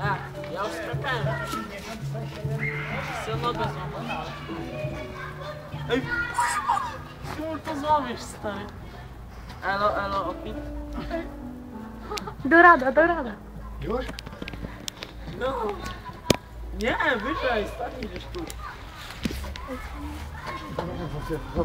A, ja już skakałem. Chcę nogę złamać. Ej, Kur, to złamiesz, stary. Elo, elo, opit. Do rada, do rada. Już? No. Nie, wyżej, stary, gdzieś tu. To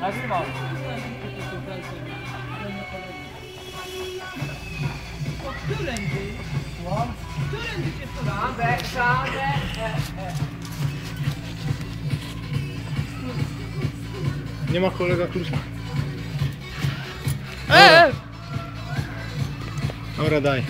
Nagrywam. Po którym ty? Którym ty się to? Nie ma kolega klucza. Ej, Dobra, daj.